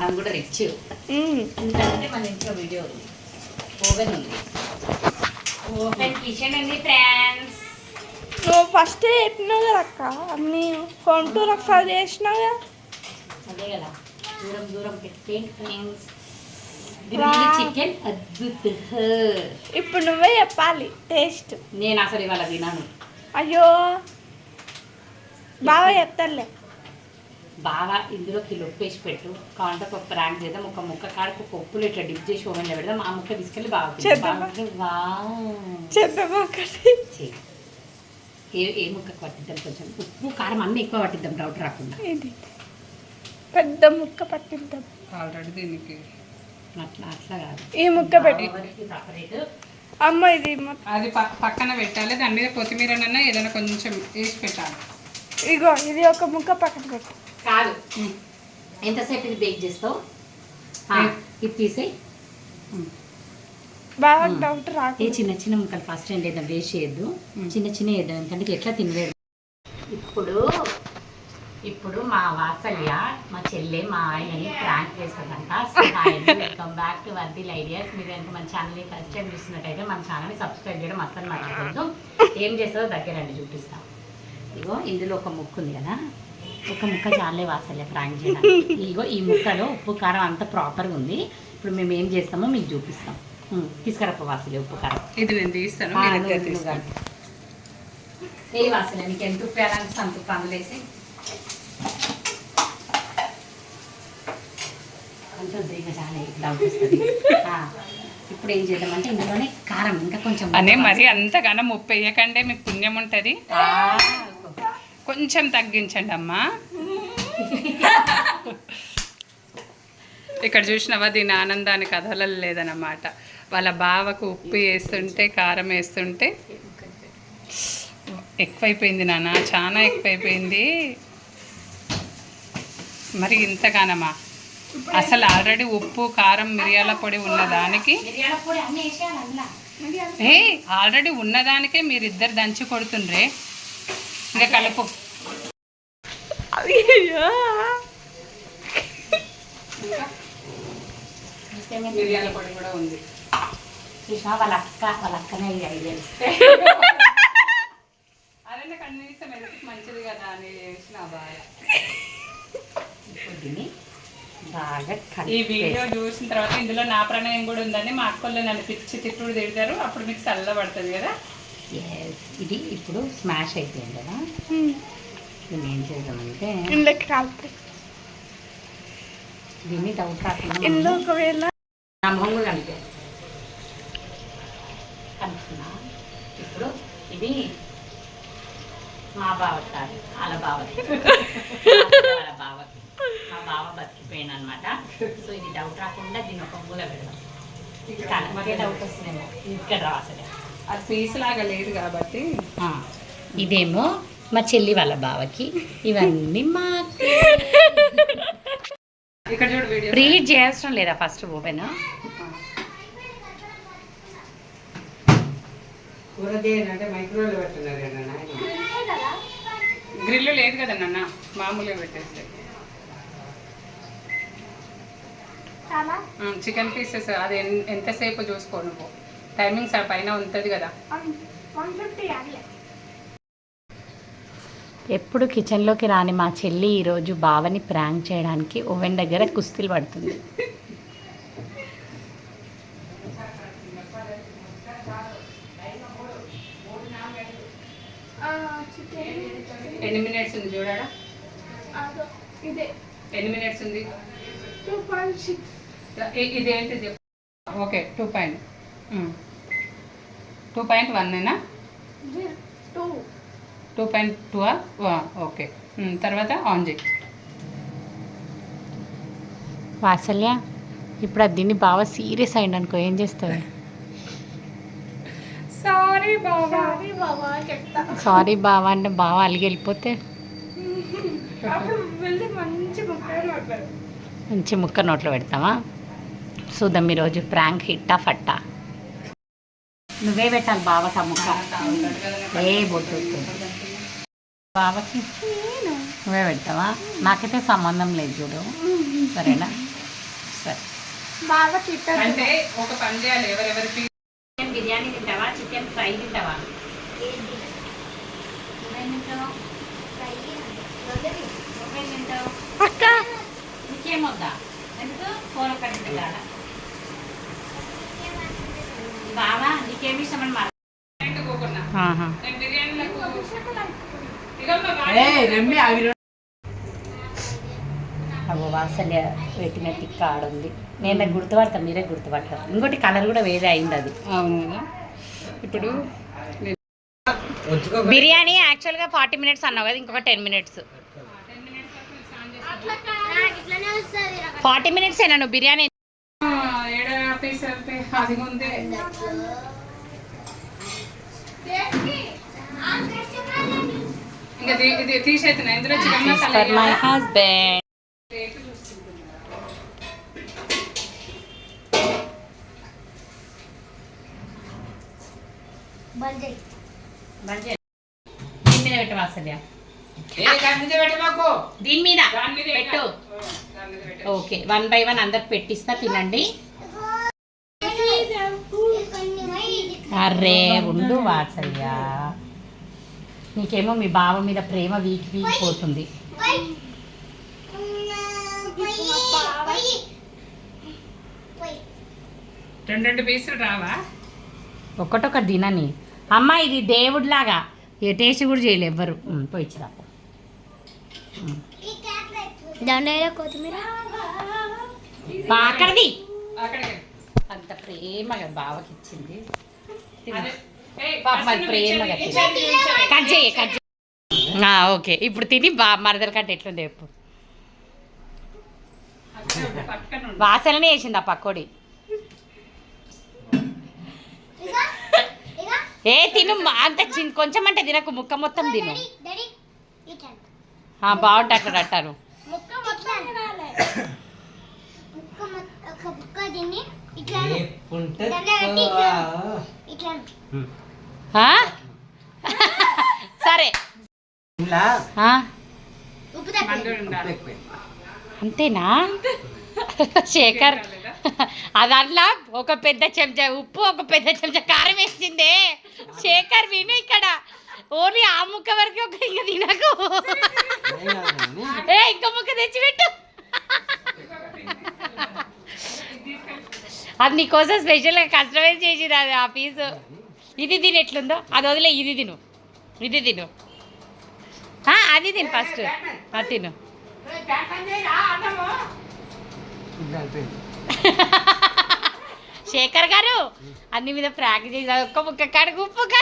మనం కూడా రిచ్. ఎందుకంటే మన ఇంట్లో వీడియో ఉంది. ఓవెన్ ఉంది. ఓపెన్ కిచెన్ ఉంది ఫ్రెండ్స్. నువ్వు ఫస్ట్ చెప్పినావు కదా అక్క. అన్ని హోమ్ టూర్ ఒకసారి చేసినావు కదా. అదే కదా. దూరం దూరం ఫ్రెండ్స్. చికెన్ అద్భుత. ఇప్పుడు నువ్వే చెప్పాలి టేస్ట్. నేను అసలు ఇవాళ తినాను. అయ్యో. బాగా చెప్తానులే. బాగా ఇందులో కిలో ఉప్పు వేసి పెట్టు. కావాలంటే ఒక ప్రాంక్ చేద్దాం. ఒక ముక్క కాడకు ఒక ఉప్పులు ఇట్లా డిప్ చేసి ఓవెన్లో పెడదాం. ఆ ముక్క తీసుకెళ్ళి బాగా. ఏ ఏ ముక్క పట్టిద్దాం కొంచెం? ఉప్పు కారం అన్నీ ఎక్కువ పట్టిద్దాం. డౌట్ రాకుండా. పెద్ద ముక్క పట్టిద్దాం. ఆల్రెడీ దీనికి. అట్లా అట్లా కాదు. ఈ ముక్క పెట్టి సపరేట్. అమ్మ ఇది అది పక్కన పెట్టాలి. దాని మీద కొత్తిమీరనన్నా ఏదైనా కొంచెం వేసి పెట్టాలి. ఇగో ఇది ఒక ముక్క పక్కన పెట్టు. కాదు. ఎంతసేపు ఇది బేక్ చేస్తావు? ఆ, ఇది తీసేయి. డౌట్ ఏ చిన్న చిన్న ముక్కలు ఫస్ట్ ఏం చేద్దాం వేస్ట్ చేయొద్దు. మ్మ్. చిన్న చిన్న వేద్దాం ఎందుకంటే ఎట్లా తినలేదు ఇప్పుడు ఇప్పుడు మా వాత్సల్య మా చెల్లె మా ఆయనని ప్రాంక్ చేస్తుందంట. Welcome back to Vardhil ideas మీరు కనుక మన ఛానల్ని ఫస్ట్ టైం చూస్తున్నట్టయితే మన ఛానల్ని సబ్స్క్రైబ్ చేయడం అస్సలు మర్చిపోవద్దు. ఏం చేస్తుందో దగ్గరండి చూపిస్తాం. ఇగో ఇందులో ఒక ముక్క ఉంది కదా. ఒక ముక్క చాలే వాసల్య ప్రాంక్ చేయడానికి ఇగో ఈ ముక్కలో ఉప్పు కారం అంత ప్రాపర్గా ఉంది. ఇప్పుడు మేము ఏం చేస్తామో మీకు చూపిస్తాం. తీసుకురప్ప వాసల్య ఉప్పు కారం. ఇది నేను తీస్తాను. ఏ వాసన నీకు ఎంత ఉప్పు అంత అందులేసి ఆ, ఇప్పుడు ఏం చేద్దామంటే ఇందులోనే కారం ఇంకా కొంచెం అనే మరి అంతగానో ముప్పై వేయకంటే మీకు పుణ్యం ఉంటుంది. కొంచెం తగ్గించండి అమ్మా ఇక్కడ చూసినవా దీని ఆనందానికి అదలలు లేదన్నమాట. వాళ్ళ బావకు ఉప్పు వేస్తుంటే కారం వేస్తుంటే. ఎక్కువైపోయింది నాన్న చాలా ఎక్కువైపోయింది. మరి ఇంతగానమ్మా అసలు ఆల్రెడీ ఉప్పు కారం మిరియాల పొడి ఉన్నదానికి ఏ ఆల్రెడీ ఉన్నదానికే మీరిద్దరు దంచి కొడుతుండ్రే. ఇంకా కలుపు? మిరియాల పొడి కూడా ఉంది. చూసినా వాళ్ళ అక్క వాళ్ళ అక్కనే అదే మంచిది కదా అని చేసిన బాగా. ఈ వీడియో చూసిన తర్వాత ఇందులో నా ప్రణయం కూడా ఉందని మా అక్కలు నన్ను పిచ్చి తిట్టుడు తిడతారు. అప్పుడు మీకు చల్లబడుతుంది కదా. ఇది ఇప్పుడు స్మాష్ అయిపోయింది కదా. దీన్ని ఏం చేద్దామంటే ఇందులోకి దీన్ని డౌట్ రాకుండా ఇందులో ఒకవేళ నా మొహం కూడా ఇప్పుడు ఇది మా బావ కాదు వాళ్ళ బావ. వాళ్ళ బావ. మా బావ బతికిపోయాను అనమాట సో ఇది డౌట్ రాకుండా దీన్ని ఒక మూల పెడదాం. కనకే డౌట్ వస్తుందేమో. ఇక్కడ రాసలే అది పీస్ లాగా లేదు కాబట్టి. ఆ, ఇదేమో మా చెల్లి వాళ్ళ బావకి. ఇవన్నీ మా ఇక్కడ చూడు వీడియో ప్రీహీట్ చేయాల్సిన లేదా ఫస్ట్ ఓపెన్? గ్రిల్ లేదు కదా నాన్న మామూలుగా పెట్టేస్తే. చికెన్ పీసెస్ అది ఎంతసేపు చూసుకో నువ్వు టైమింగ్స్ ఆ పైన ఉంటుంది కదా. ఎప్పుడు కిచెన్లోకి రాని మా చెల్లి ఈరోజు బావని ప్రాంక్ చేయడానికి ఓవెన్ దగ్గర కుస్తీలు పడుతుంది. ఎన్ని మినిట్స్ ఉంది చూడాడా అదో ఇదే. ఎన్ని మినిట్స్ ఉంది? Two point six. Okay two point. Two point వన్నేనా two two point two okay. తర్వాత ఆన్ చేయి వాత్సల్య ఇప్పుడు అది దీన్ని బాగా సీరియస్ అయింది అనుకో ఏం చేస్తావు? సారీ బాబా సారీ బావ అంటే బావ అలిగి వెళ్ళిపోతే? మంచి ముక్కలు పడతారు మంచి ముక్క నోట్లో పెడతావా? చూద్దాం ఈరోజు ప్రాంక్ హిట్టా ఫట్టా? నువ్వే పెట్టాలి బావకి ఆ ముక్క. ఏ బొట్టు బావకి నువ్వే పెడతావా? నాకైతే సంబంధం లేదు చూడు. సరేనా? సరే. బాగా తిట్టదు అంటే ఒక పని చేయాలి. ఎవరెవరి పీ- చికెన్ బిర్యానీ తింటావా? చికెన్ ఫ్రై తింటావా? అక్క! నీకేం వద్దా? ఎందుకు? కూర కట్టిన కాడ బావా నీకేమి ఇష్టం అని అవి టిక్క ఆడుంది. నేను నాకు గుర్తుపడతా మీరే గుర్తుపడతారు ఇంకోటి కలర్ కూడా వేరే అయింది అది. అవును ఇప్పుడు బిర్యానీ యాక్చువల్గా ఫార్టీ మినిట్స్ అన్నావు కదా ఇంకొక టెన్ మినిట్స్. ఫార్టీ మినిట్స్ ఏనా నువ్వు బిర్యానీ అది ముందే ఇంకా దీ- ఇది తీసేస్తున్నా. ఇందులో chicken masala for my? Husband. దీని మీద ఆ, దాని మీద పెట్టు. ఓకే వన్ బై వన్ అందరికి పెట్టిస్తా తినండి. అరే ఉండు వాసల్య నీకేమో మీ బావ మీద ప్రేమ వీక్ వీక్ పోతుంది. రెండు రెండు పీసులు రావా? ఒక్కటొక్క తినని అమ్మ ఇది దేవుడిలాగా. ఏ టేస్ట్ కూడా చేయలే ఎవ్వరు. ఉమ్, పోయి ఇచ్చిరా. పో. దండగా కొత్తిమీర. అంత ప్రేమగా బావకి ఇచ్చింది అదే ఏయ్, పాప మరి. కట్ చేయి కట్ ఓకే. ఇప్పుడు తిని బా మరదల కంటే ఎట్లుంది చెప్పు. అక్కడే. వాసననే వేసింది ఆ పకోడి. ఏ తిను మా- అంత కొంచెం అంటే తినకు ముక్క మొత్తం తిను. బాగుంటుంది అట్లా అంటారు. ముక్క మొత్తం సరే. అంతేనా? శేఖర్ అది అట్లా ఒక పెద్ద చెంచా ఉప్పు ఒక పెద్ద చెంచా కారం వేసిందే. శేఖర్ విను ఇక్కడ. ఓన్లీ ఆ ముక్క వరకు ఒక ఇంక తినకు. ఏ ఇంక ముక్క తెచ్చిపెట్టు. అది నీకోసం స్పెషల్గా కస్టమైజ్ చేసిరు అది ఆ పీసు ఇది తిని ఎట్లుందో? అది వదిలే ఇది తిను. ఇది తిను. అది తిను ఫస్ట్ అది తిను. శేఖర్ గారు అన్ని మీద ప్రాక్ చేసి ఒక్క ముక్క కాడికి ఉప్పు ఉప్పే.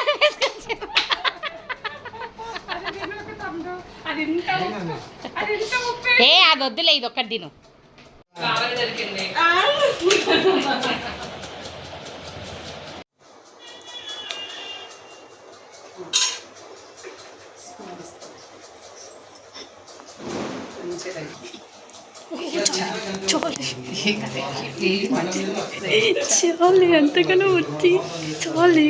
ఏ అది వద్దులే ఇది ఒక్కటి తిను. చాలు ఎంతగానో వచ్చి చాలు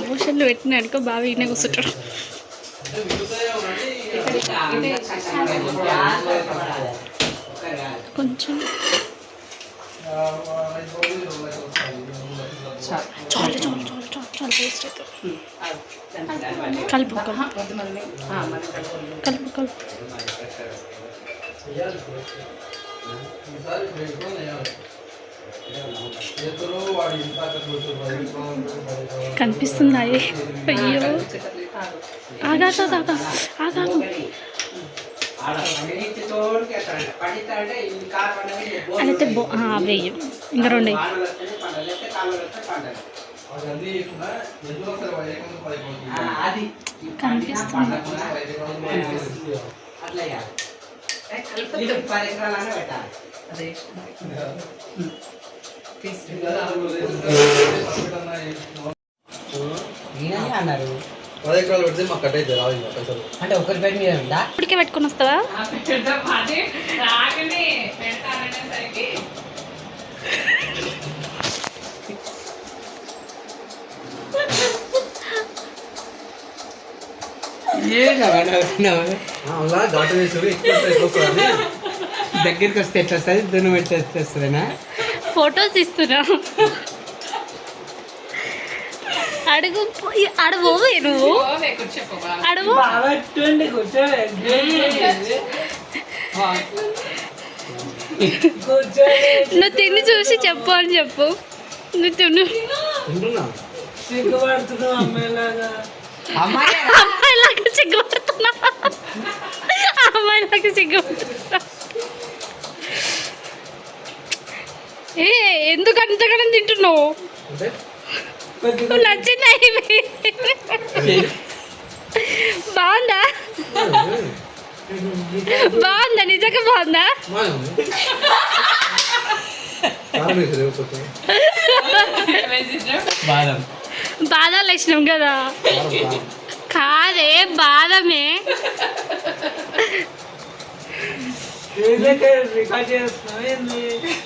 మోషన్లు పెట్టిన అనుకో బాగా ఈయన కూర్చుంటాడు కొంచెం చాలు చాలు చాలు చాలు చాలు వేస్ట్ అవుతుంది కలుపు కలుపు కలుపు కలుపు కనిపిస్తుందా అయ్యో. ఆగా ఆగా ఆగా పడితే తోడుకి ఎత్తారంట. పడితే అంటే ఈ కాలు పడ్డది, ఈ బోర్డు అదైతే బో ఉంటుంది. ఆ, వెయ్యి ఇంకా రెండు వెయ్యి. వానలు వస్తేనే పంటలు, లేకపోతే కాలువలు వస్తే పంటలు. ఆ, అది ఈ కనిపిస్తుంది. పంటలు అట్లా చేయాలి. ఇది పది ఎకరాలన్నా పెట్టాలి ఈయననే అన్నారు పది ఎకరాలు పెడితే మాకు కట్ అయితే రాదు ఇంకా పైసలు. అంటే ఒకరి పేరు మీద ఉందా? ఇప్పటికే పెట్టుకొని వస్తావా? అలా ఘాటు దగ్గరికి వస్తే ఎట్లా వస్తుంది? దున్ను పెట్టి వస్తుందేనా? ఫొటోస్ ఇస్తున్నా. అడుగు పోయి- అడగోవే నువ్వు. అడుగు. నువ్వు తిని చూసి చెప్పు అని చెప్పు. నువ్వు తిను. అమ్మాయిలాగా. సిగ్గుపడుతున్నా. అమ్మాయిలాగా సిగ్గుపడుతున్నా. ఏ ఎందుకు అంతగానం తింటున్నావు? నచ్చిందా బాగుందా? బాగుందా? నిజంగా బాగుందా? బాదాలు వేసినాం కదా. కాదే బాదమే. రికార్డ్ చేస్తున్నావు